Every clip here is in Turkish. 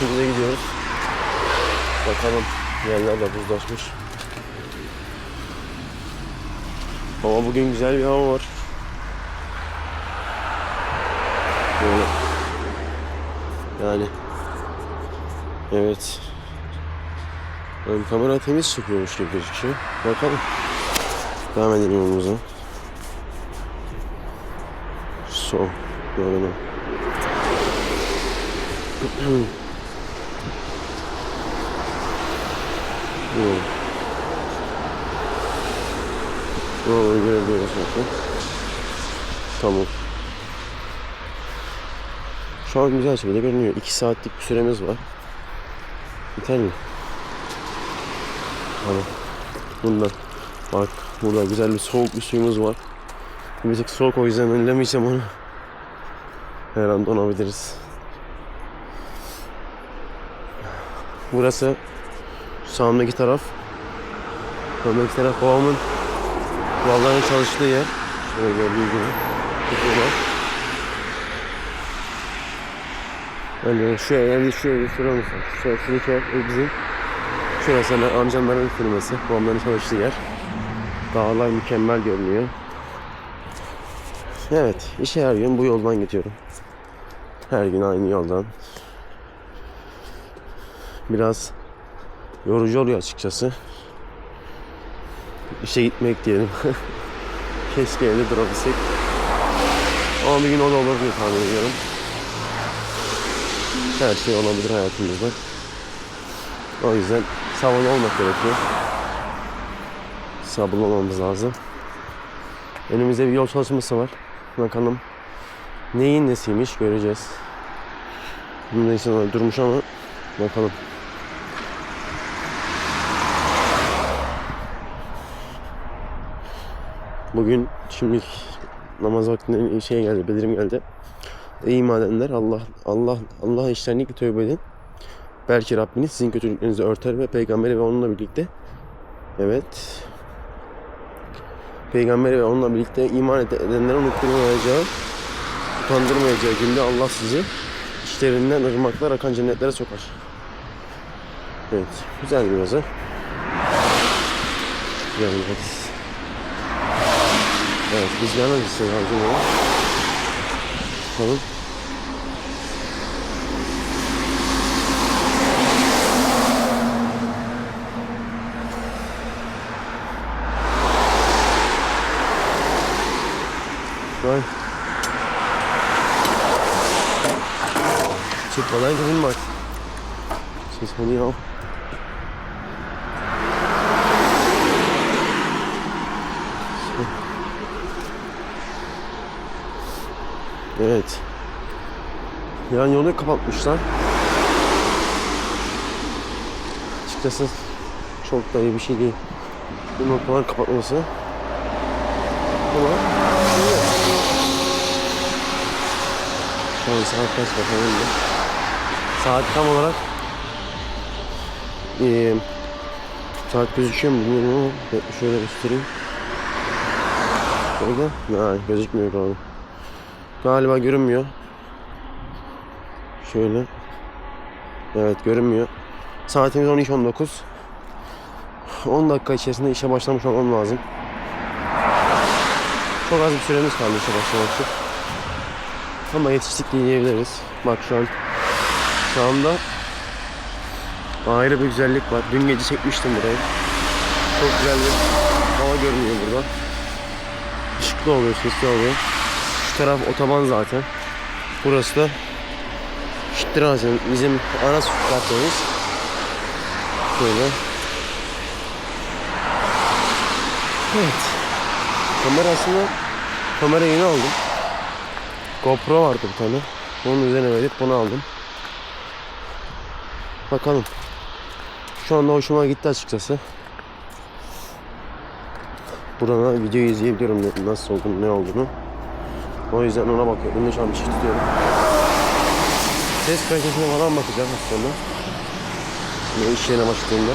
işimize gidiyoruz. Bakalım yerler de buzlaşmış. Ama bugün güzel bir hava var. Böyle. Yani. Evet. Ön kamera temiz çıkıyormuş gibi gözüküyor. Bakalım. Devam edelim yolumuza. Sol. Böyle. Yol. Yolu görebiliyoruz bakın. Tamam. Şu an güzel şekilde görünüyor. 2 saatlik bir süremiz var. Yeter mi? Hani bundan bak burada güzel bir soğuk bir suyumuz var. Tık soğuk o yüzden önlemeyeceğim onu. Her an donabiliriz. Burası sağımdaki taraf. Sağımdaki taraf babamın Vallahi çalıştığı yer. Şöyle gördüğünüz gibi. Yani şu evde şu evde şurada mısın? Şu şuradaki ev bizim. Şurası da amcamların firması. Babamların çalıştığı yer. Dağlar mükemmel görünüyor. Evet, işe her gün bu yoldan gidiyorum. Her gün aynı yoldan. Biraz yorucu oluyor açıkçası. İşe gitmek diyelim. Keşke evde durabilsek. Ama bir gün o da olur diye tahmin ediyorum. Her şey olabilir hayatımızda. O yüzden sabırlı olmak gerekiyor. Sabırlı olmamız lazım. Önümüzde bir yol çalışması var. Bakalım neyin nesiymiş göreceğiz. İnsanlar durmuş ama bakalım. Bugün şimdi namaz vaktinde şey geldi, bildirim geldi. Ey madenler Allah Allah Allah işlerini tövbe edin. Belki Rabbiniz sizin kötülüklerinizi örter ve peygamberi ve onunla birlikte evet peygamberi ve onunla birlikte iman edenlere unutturmayacağı utandırmayacağı günde Allah sizi işlerinden ırmaklar akan cennetlere sokar. Evet, güzel bir yazı. Güzel bir hadis. Evet, biz yana gitsin harcım ya. Bakalım. Vay. Çıkmadan gidin bak. Ses oluyor. Evet. Yan yolu kapatmışlar. Açıkçası çok da iyi bir şey değil. Bu noktalar kapatması. Ama. Şu an saat kaç bakalım da. Saat tam olarak ee, saat gözüküyor mu bilmiyorum ama şöyle göstereyim. Şöyle. Ha, gözükmüyor galiba. Galiba görünmüyor. Şöyle. Evet görünmüyor. Saatimiz 13.19. 10 dakika içerisinde işe başlamış olmam lazım. Çok az bir süremiz kaldı işe başlamak için. Ama yetiştik diyebiliriz. Bak şu an şu anda ayrı bir güzellik var. Dün gece çekmiştim burayı. Çok güzel bir hava görünüyor burada. Işıklı oluyor, sesli oluyor. Taraf otoban zaten. Burası da Şittirazem bizim ana sokaklarımız. Böyle. Evet. Kamera aslında kamera yeni aldım. GoPro vardı bir tane. Onun üzerine verip bunu aldım. Bakalım. Şu anda hoşuma gitti açıkçası. Buradan videoyu izleyebiliyorum nasıl olduğunu, ne olduğunu. O yüzden ona bakıyorum. Ne şu an bir şey tutuyorum. Ses kalitesine falan bakacağım sonra. Ne iş yerine başladığımda.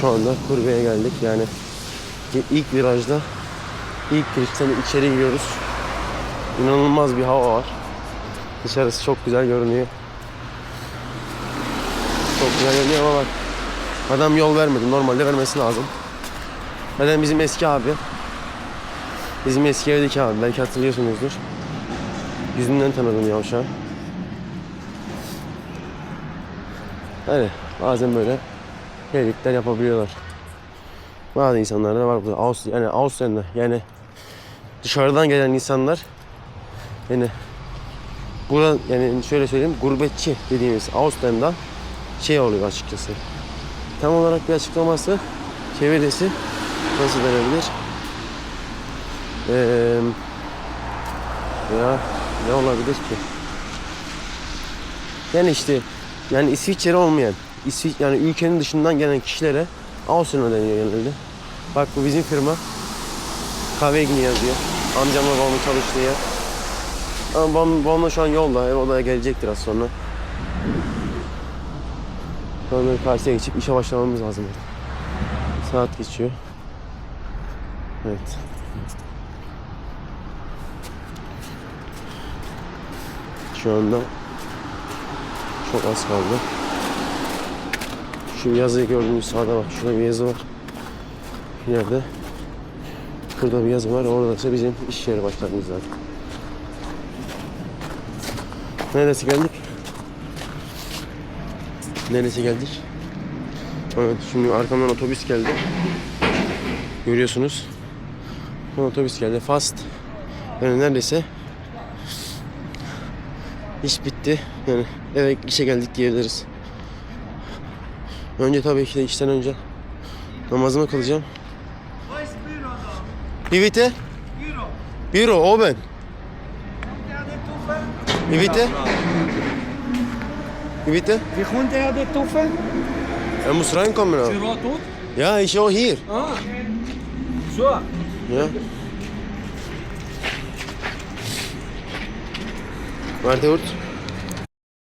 Şu anda kurbeye geldik. Yani ilk virajda ilk girişten içeri giriyoruz. İnanılmaz bir hava var. Dışarısı çok güzel görünüyor. Çok güzel görünüyor ama bak. Adam yol vermedi. Normalde vermesi lazım. Neden bizim eski abi. Bizim eski evdeki abi. Belki hatırlıyorsunuzdur. Yüzünden tanıdım yavşağı. Öyle. Bazen böyle şeylikler yapabiliyorlar. Bazı insanlar da var burada. Aus, yani Avusturya'da yani dışarıdan gelen insanlar yani burada yani şöyle söyleyeyim gurbetçi dediğimiz Avusturya'da şey oluyor açıkçası. Tam olarak bir açıklaması çevirisi nasıl denebilir? Ee, ya ne olabilir ki? Yani işte yani İsviçre olmayan, İsviç yani ülkenin dışından gelen kişilere Avusturya deniyor genelde. Bak bu bizim firma. Kahve yazıyor. Amcamla babamın çalıştığı yer. Ama babam, babam da şu an yolda. Ev odaya gelecektir az sonra. Sonra karşıya geçip işe başlamamız lazım. Saat geçiyor. Evet. Şu anda çok az kaldı. Şu yazıyı gördüğünüz sağda bak. Şurada bir yazı var. İleride. Burada bir yazı var. Orada ise bizim iş yeri başlarımız zaten. Neresi geldik? Neresi geldik? Evet, şimdi arkamdan otobüs geldi. Görüyorsunuz. Otobüs geldi. Fast. Yani neredeyse iş bitti. Yani eve işe geldik diyebiliriz. Önce tabii ki de işten önce namazımı kılacağım. İst Büro oben. Ja, der Tuffe. Wie kommt der, der Tuffe? Er muss reinkommen. Ja, ich auch hier. Ah. So. Ja. Verdi Hurt.